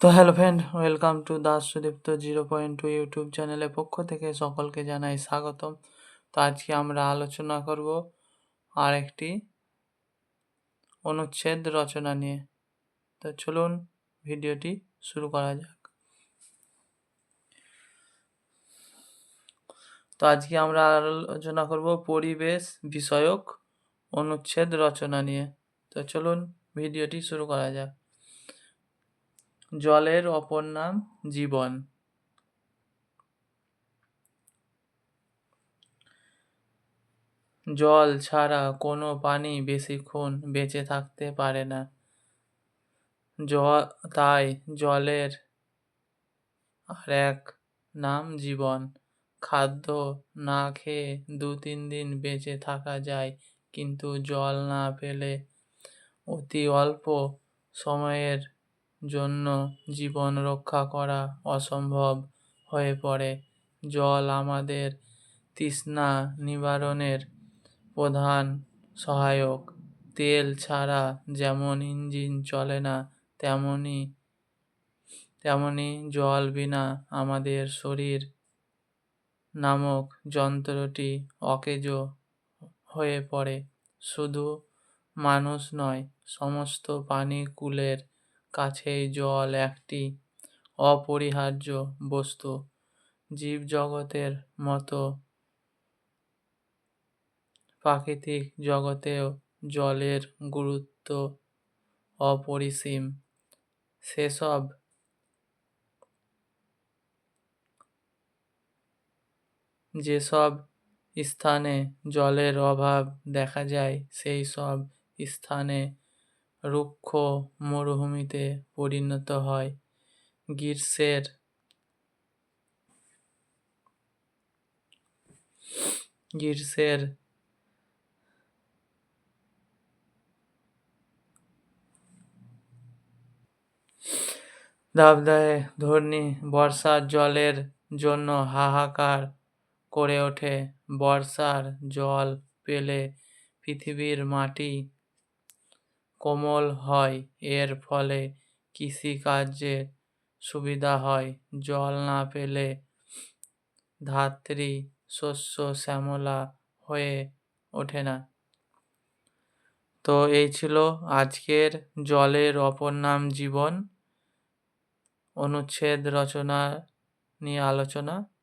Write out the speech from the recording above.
তো hello friend, welcome to Das Sudipta zero point two YouTube চ্যানেলের পক্ষ থেকে সকলকে জানাই স্বাগতম। তো আজকে আমরা আলোচনা করব আর একটি অনুচ্ছেদ রচনা নিয়ে। তো চলুন ভিডিওটি শুরু করা যাক। তো আজকে আমরা আলোচনা করব পরিবেশ বিষয়ক অনুচ্ছেদ রচনা নিয়ে। তো চলুন ভিডিওটি শুরু করা যাক। জলের অপর নাম জীবন। জল ছাড়া কোনো প্রাণী বেশিক্ষণ বেঁচে থাকতে পারে না। তাই জলের আর এক নাম জীবন। খাদ্য না খেয়ে দু তিন দিন বেঁচে থাকা যায়, কিন্তু জল না পেলে অতি অল্প সময়ের জন্য জীবন রক্ষা করা অসম্ভব হয়ে পড়ে। জল আমাদের তৃষ্ণা নিবারণের প্রধান সহায়ক। তেল ছাড়া যেমন ইঞ্জিন চলে না, তেমনি তেমনি জল বিনা আমাদের শরীর নামক যন্ত্রটি অকেজ হয়ে পড়ে। শুধু মানুষ নয়, সমস্ত প্রাণীকুলের কাছেই জল একটি অপরিহার্য বস্তু, জীবজগতের মতো। প্রাকৃতিক জগতেও জলের গুরুত্ব অপরিসীম। সেসব যেসব স্থানে জলের অভাব দেখা যায় সেই সব স্থানে রুক্ষ মরুভূমিতে পরিণত হয়। গ্রীষ্মের গ্রীষ্মের দাবদাহে ধর্ণী বর্ষার জলের জন্য হাহাকার করে ওঠে। বর্ষার জল পেলে পৃথিবীর মাটি কোমল হয়। এর ফলে কৃষিকার্যে সুবিধা হয়। জল না পেলে ধাত্রী শস্য শ্যামলা হয়ে ওঠে না। তো এই ছিল আজকের জলের অপর নাম জীবন। অনুচ্ছেদ রচনা নিয়ে আলোচনা।